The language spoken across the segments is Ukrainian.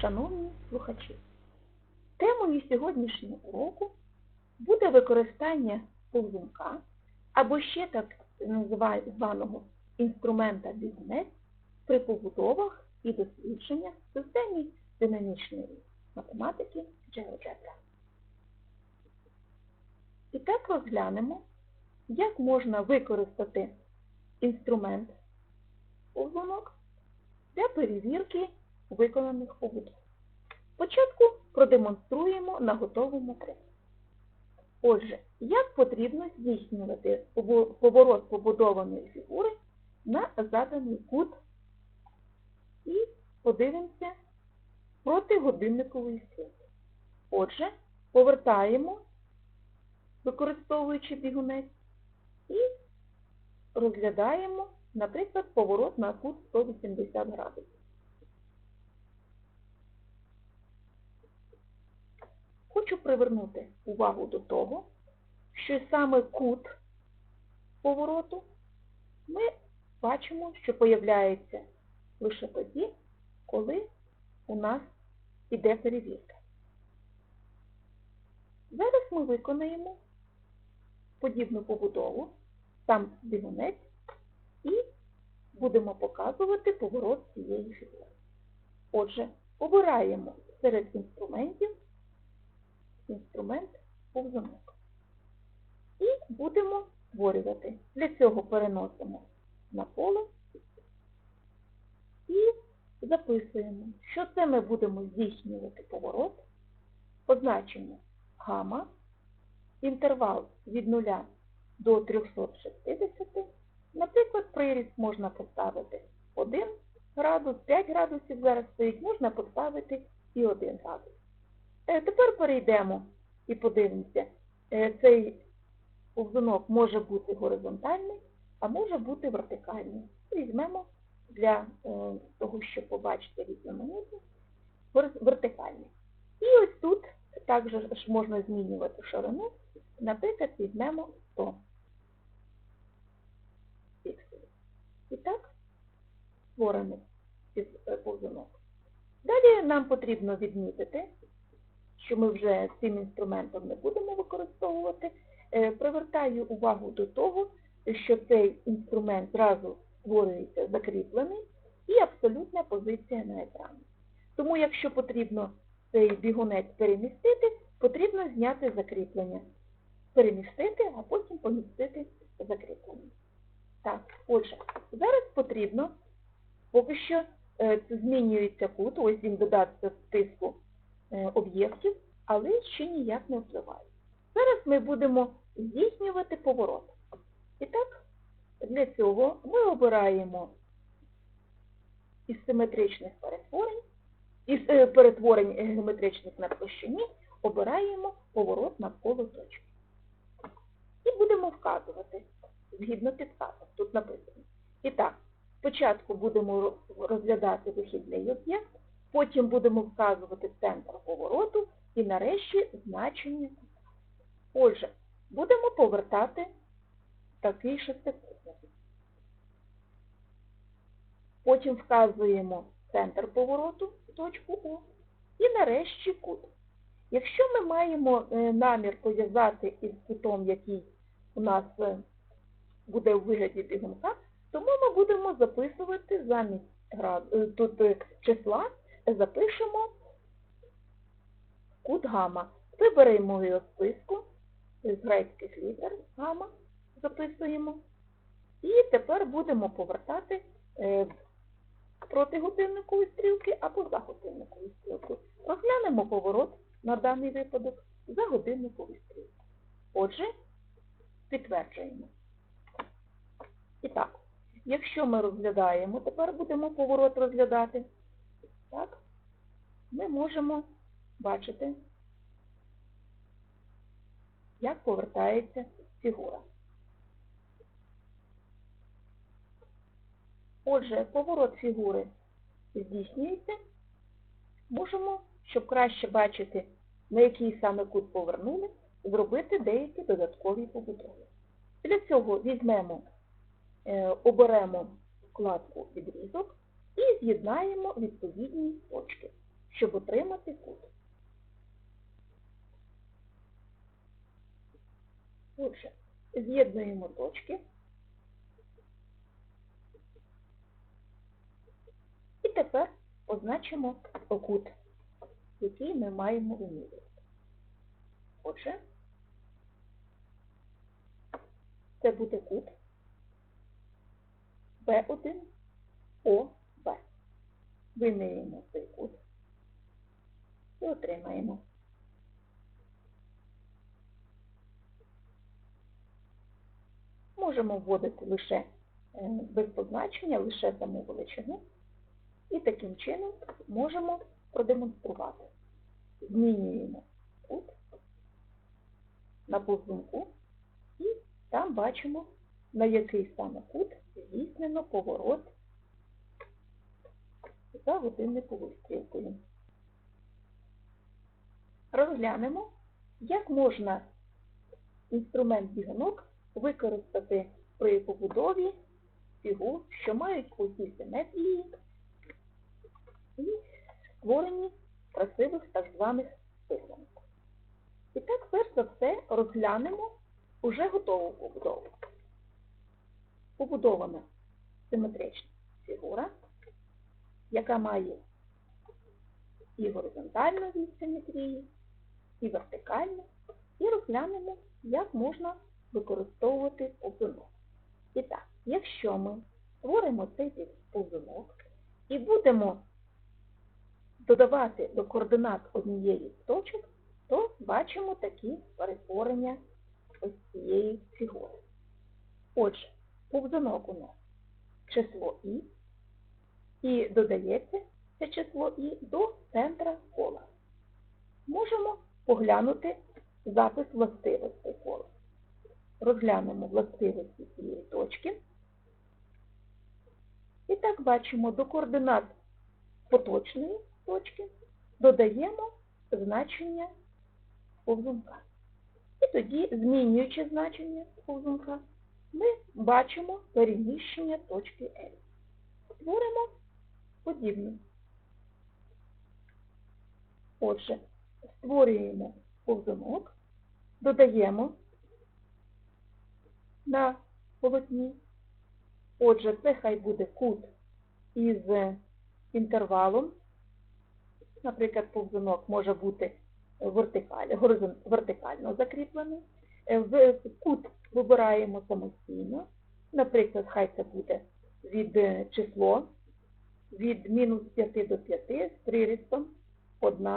шановні слухачі, темою сьогоднішнього уроку буде використання повзунка або ще так званого інструмента бізнес при побудовах і дослідженнях в системі динамічної математики GeoGebra. І так розглянемо, як можна використати інструмент повзунок для перевірки виконаних побудов. Спочатку продемонструємо на готовому прикладі. Отже, як потрібно здійснювати поворот побудованої фігури на заданий кут і подивимося проти годинникової стрілки. Отже, повертаємо, використовуючи бігунець, і розглядаємо, наприклад, поворот на кут 180 градусів. Хочу привернути увагу до того, що саме кут повороту ми бачимо, що появляється лише тоді, коли у нас іде перевірка. Зараз ми виконаємо подібну побудову, сам бігунець, і будемо показувати поворот цієї фігури. Отже, обираємо серед інструментів інструмент повзунок. І будемо створювати. Для цього переносимо на поле і записуємо, що це ми будемо здійснювати поворот, позначимо гама, інтервал від 0 до 360. Наприклад, приріст можна поставити 1 градус, 5 градусів зараз стоїть, можна поставити і 1 градус. Е, Тепер перейдемо і подивимося. Е, Цей повзунок може бути горизонтальний, а може бути вертикальний. Візьмемо для е, того, щоб побачити різноманітність, вертикальний. І ось тут також можна змінювати ширину. Наприклад, візьмемо 100 пікселів. І так, створений повзунок. Далі нам потрібно відмітити, що ми вже цим інструментом не будемо використовувати. Е, Привертаю увагу до того, що цей інструмент зразу створюється закріплений і абсолютна позиція на екрані. Тому, якщо потрібно цей бігунець перемістити, потрібно зняти закріплення. Перемістити, а потім помістити закріплення. Так, отже, зараз потрібно, поки що е, змінюється кут, ось він додався в списку е, об'єктів, але ще ніяк не впливає. Зараз ми будемо здійснювати поворот. І так, для цього ми обираємо із симетричних перетворень, із е, перетворень е, геометричних на площині, обираємо поворот навколо точки. І будемо вказувати, згідно підказок, тут написано. І так, спочатку будемо розглядати вихідний об'єкт, потім будемо вказувати центр повороту і нарешті значення. Отже, будемо повертати такий шестикутник. Потім вказуємо центр повороту, точку О, і нарешті кут. Якщо ми маємо е, намір пов'язати із кутом, який у нас е, буде у вигляді бігунка, тому ми будемо записувати замість е, тут числа, запишемо кут гама. Виберемо його списку з грецьких літер гама, записуємо. І тепер будемо повертати е, проти годинникової стрілки або за годинниковою стрілкою. Розглянемо поворот на даний випадок за годинниковою стрілкою. Отже, підтверджуємо. І так, якщо ми розглядаємо, тепер будемо поворот розглядати, так, ми можемо бачити, як повертається фігура. Отже, поворот фігури здійснюється. Можемо, щоб краще бачити, на який саме кут повернули, зробити деякі додаткові побудови. Для цього візьмемо, е, оберемо вкладку відрізок і з'єднаємо відповідні точки, щоб отримати кут. Отже, з'єднуємо точки. І тепер позначимо кут, який ми маємо вимірювати. Отже, це буде кут B1 ОБ. Вимірюємо цей кут і отримаємо. Можемо вводити лише е, без позначення, лише саму величину. І таким чином можемо продемонструвати. Змінюємо кут на повзунку і там бачимо, на який саме кут здійснено поворот за годинниковою стрілкою. Розглянемо, як можна інструмент бігунок використати при побудові фігур, що мають усі симетрії і створенні красивих так званих писанок. І так, перш за все, розглянемо уже готову побудову. Побудована симетрична фігура, яка має і горизонтальну симетрії, і вертикальну, і розглянемо, як можна використовувати повзунок. І так, якщо ми створимо цей повзунок і будемо додавати до координат однієї з точок, то бачимо такі перетворення ось цієї фігури. Отже, повзунок у нас число І, і додається це число І до центра кола. Можемо поглянути запис властивостей кола. Розглянемо властивості цієї точки. І так бачимо до координат поточної точки додаємо значення повзунка. І тоді, змінюючи значення повзунка, ми бачимо переміщення точки L. Створимо подібне. Отже, створюємо повзунок, додаємо на полотні. Отже, це хай буде кут із інтервалом. Наприклад, повзунок може бути вертикально, закріплений. Кут вибираємо самостійно. Наприклад, хай це буде від число від мінус 5 до 5 з прирістом 1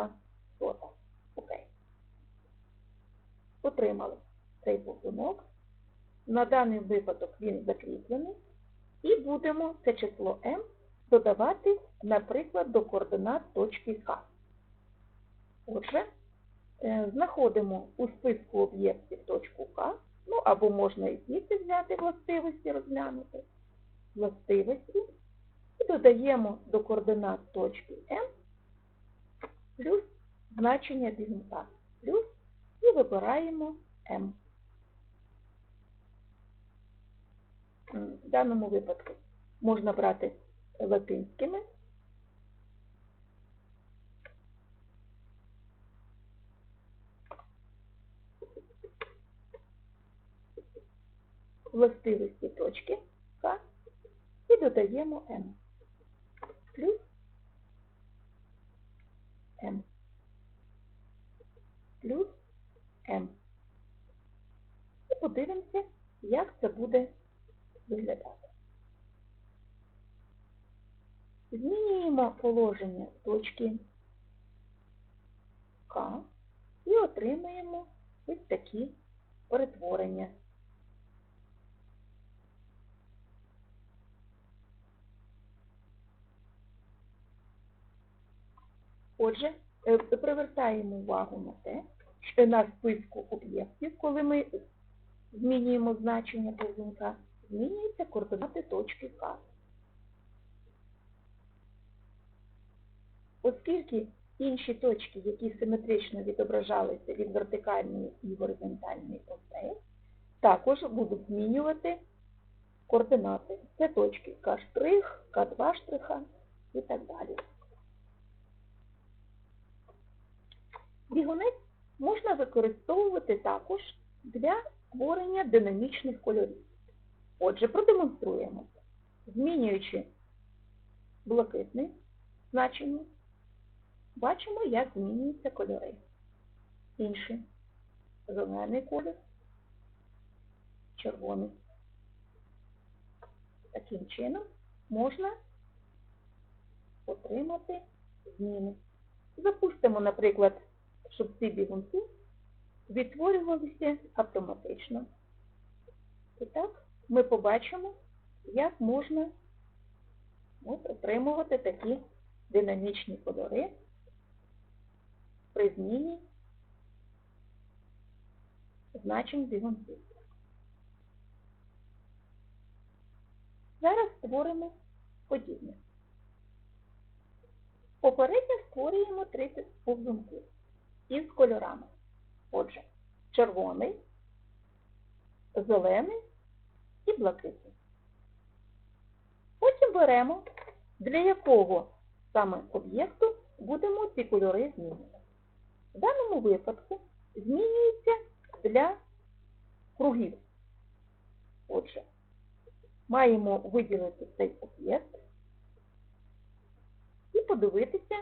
сота. Окей. Отримали цей повзунок. На даний випадок він закріплений. І будемо це число m додавати, наприклад, до координат точки К. Отже, е, знаходимо у списку об'єктів точку К, ну або можна і звідси взяти властивості, розглянути. Властивості і додаємо до координат точки М плюс значення бігунка плюс і вибираємо М. В даному випадку можна брати латинськими. Властивості точки К і додаємо М. Плюс М. Плюс М. І подивимося, як це буде виглядати. Змінюємо положення точки К і отримаємо ось такі перетворення. Отже, е, привертаємо увагу на те, що на списку об'єктів, коли ми змінюємо значення повзунка, змінюються координати точки К. Оскільки інші точки, які симетрично відображалися від вертикальної і горизонтальної осей, також будуть змінювати координати. Це точки К', К2 штриха і так далі. Бігунець можна використовувати також для створення динамічних кольорів. Отже, продемонструємо, змінюючи блакитне значення, бачимо, як змінюються кольори. Інший зелений колір, червоний. Таким чином можна отримати зміни. Запустимо, наприклад, щоб ці бігунці відтворювалися автоматично. І так ми побачимо, як можна от, отримувати такі динамічні кольори при зміні значень бігунців. Зараз створимо подібне. Попередньо створюємо 30 повзунків із кольорами. Отже, червоний, зелений і блакитний. Потім беремо, для якого саме об'єкту будемо ці кольори змінювати. В даному випадку змінюється для кругів. Отже, маємо виділити цей об'єкт і подивитися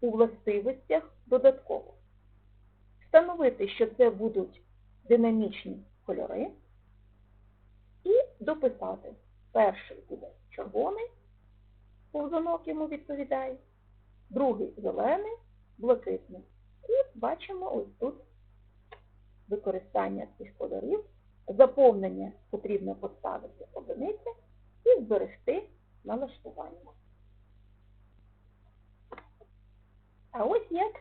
у властивостях додатково. Встановити, що це будуть динамічні кольори, і дописати. Перший буде червоний, повзунок йому відповідає, другий зелений, блакитний. І бачимо ось тут використання цих кольорів. Заповнення потрібно поставити одиниця і зберегти налаштування. А ось як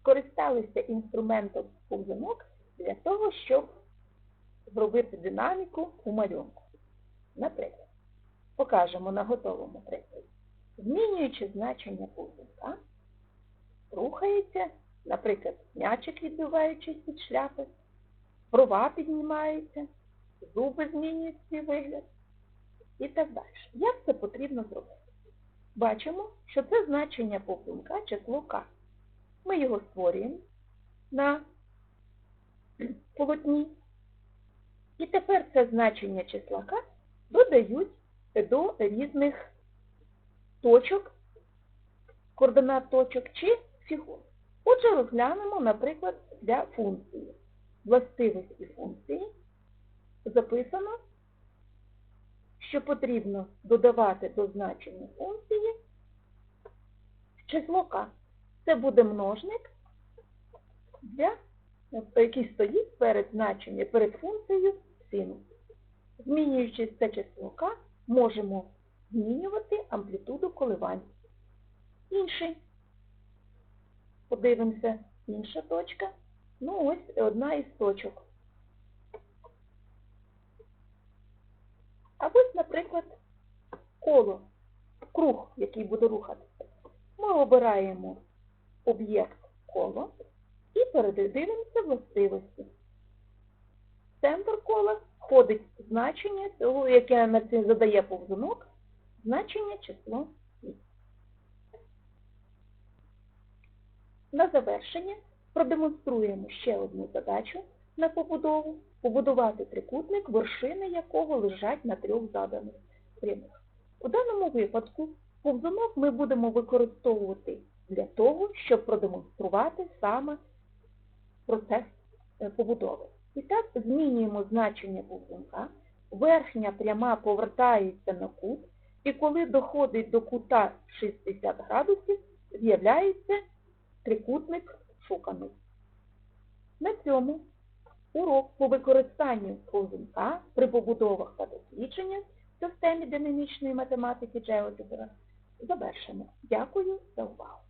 скористалися інструментом повзунок для того, щоб зробити динаміку у малюнку. Наприклад, покажемо на готовому прикладі. Змінюючи значення повзунка, рухається, наприклад, м'ячик відбиваючись від шляпи, брова піднімається, зуби змінюють свій вигляд і так далі. Як це потрібно зробити? Бачимо, що це значення повзунка число К. Ми його створюємо на полотні. І тепер це значення числа К додають до різних точок, координат точок чи фігур. Отже, розглянемо, наприклад, для функції. Властивості функції записано, що потрібно додавати до значення функції число К. Це буде множник, для, який стоїть перед значенням, перед функцією синус. Змінюючи це число К, можемо змінювати амплітуду коливань. Інший. Подивимося, інша точка. Ну, ось одна із точок. А ось, наприклад, коло, круг, який буде рухатися. Ми обираємо об'єкт коло і передивимося властивості. В центр кола входить значення того, яке на це задає повзунок, значення число Х. На завершення продемонструємо ще одну задачу на побудову побудувати трикутник, вершини якого лежать на трьох заданих прямих. У даному випадку повзунок ми будемо використовувати для того, щоб продемонструвати саме процес е, побудови. І так, змінюємо значення повзунка, верхня пряма повертається на кут, і коли доходить до кута 60 градусів, з'являється трикутник шуканий. На цьому урок по використанню повзунка при побудовах та дослідженнях в системі динамічної математики GeoGebra завершено. Дякую за увагу.